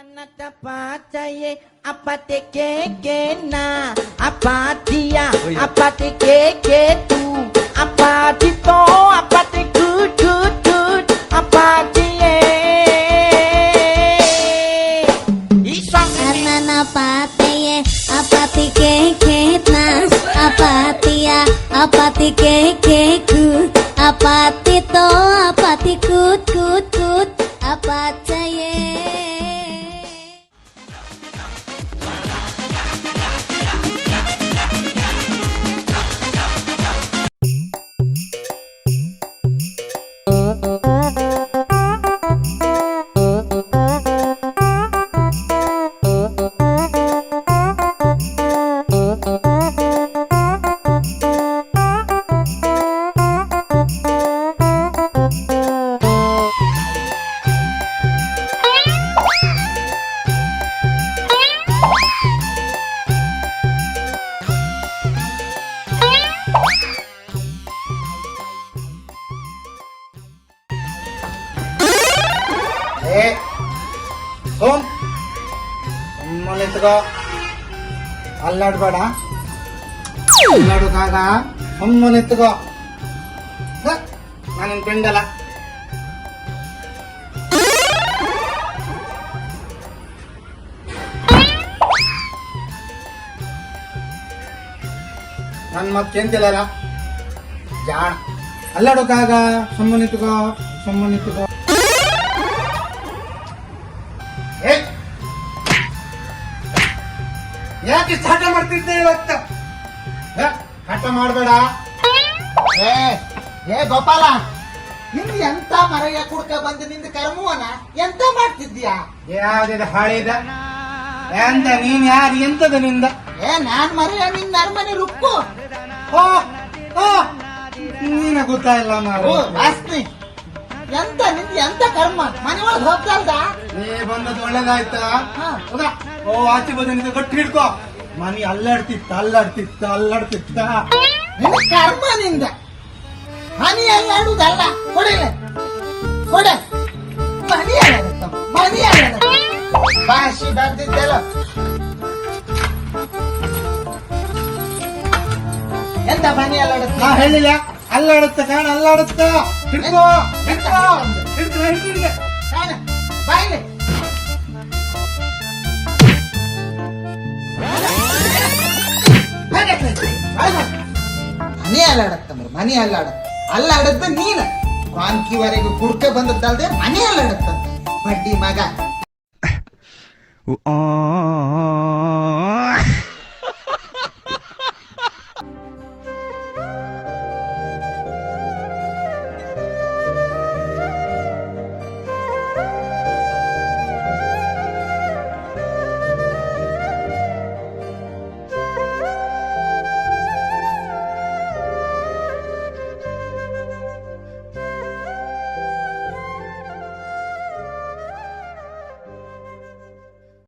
Anatapacaye apa apatia apatekeketu ya, oh, iya. apatito apa dia Isang Ananapataye apa apatia apatekekeku ya, apatito apatikududud apa ಏ ಸೋಮ್ ಸುಮ್ಮನೆ ಅಲ್ಲಾಡ್ಬೇಡ. ಅಲ್ಲಾಡೋದಾಗ ಸುಮ್ಮನೆ ನಾನು ಫ್ರೆಂಡಲ್ಲ ನನ್ನ ಮತ್ತೆ ಕೇಂತಿಲ್ಲ ಜಾಣ ಸುಮ್ಮನೆ ಸುಮ್ಮನೆ ಯಾಕೆ ಚಾಟ ಮಾಡ್ತಿದ್ದೆ ಇವತ್ತು? ಹಠ ಮಾಡಬೇಡ. ಏ ಏ ಗೋಪಾಲ ನಿಂದು ಎಂತ ಮರಯ್ಯ ಕುಡ್ಕ ಬಂದು ನಿಂದ ಕರ್ಮುವನ? ಎಂತ ಮಾಡ್ತಿದ್ಯಾ ಯಾವ್ದಿದ ಹಾಳಿದ? ಎಂತ ನೀನ್ ಯಾರು? ಎಂತದ ನಿಂದ? ಏ ನಾನ್ ಮರಯ್ಯ ನಿನ್ನ ಅರಮನೆ ರುಕ್ಕು. ಓ ಓ ನೀನ ಗೊತ್ತಾಯಿಲ್ಲ ಮಾರು ವಾಸ್ನಿ ಎಂತ ನಿಂದ ಎಂತ ಕರ್ಮ? ಮನೆ ಒಳಗ್ ಹೋಗ್ತಲ್ದ ನೀ ಬಂದದ್ದು ಒಳ್ಳೇದಾಯ್ತಾ. ಹೌದಾ ಓ ಆಚೆ ಬಂದ ಗಟ್ಟಿ ಹಿಡ್ಕೋ. ಮನಿ ಅಲ್ಲಾಡ್ತಿತ್ತ ಅಲ್ಲಾಡ್ತಿತ್ತ ಅಲ್ಲಾಡ್ತಿತ್ತ. ಕರ್ಮ ನಿಂದ ಮನಿ ಅಲ್ಲಾಡುದಲ್ಲ ಕೊಡಿಲ್ಲ ಕೊಡ. ಮನಿ ಅಲ್ಲಾಡುತ್ತ ಮನಿ ಅಲ್ಲಾಡುತ್ತ. ಭಾಷೆ ಬರ್ದಿದ್ದಲ್ಲ. ಎಂತ ಮನಿ ಅಲ್ಲಾಡುತ್ತ? ನಾ ಹೇಳಿಲ್ಲ. ಅಲ್ಲಾಡುತ್ತ ಕಾಣ ಅಲ್ಲಾಡುತ್ತ. ಹಿಡ್ಕೋ ಹಿಡ್ಕೋ. ಹಿಡ್ಕೋ ಹಿಡ್ಕೋ. ಕಾಣ ಬಾಯ್ಲೆ ಮನಿ ಅಲ್ಲಾಡತ್ತ ಮರಿ ಮನಿ ಅಲ್ಲಾಡತ್ತ ಅಲ್ಲಾಡತ್ತ ನೀನ ಕಾನ್ಕಿವರೆಗೂ ಕುಡ್ಕ ಬಂದದ್ದಲ್ದೆ ಮನಿ ಅಲ್ಲಾಡತ್ತ ಬಡ್ಡಿ ಮಗ ಆ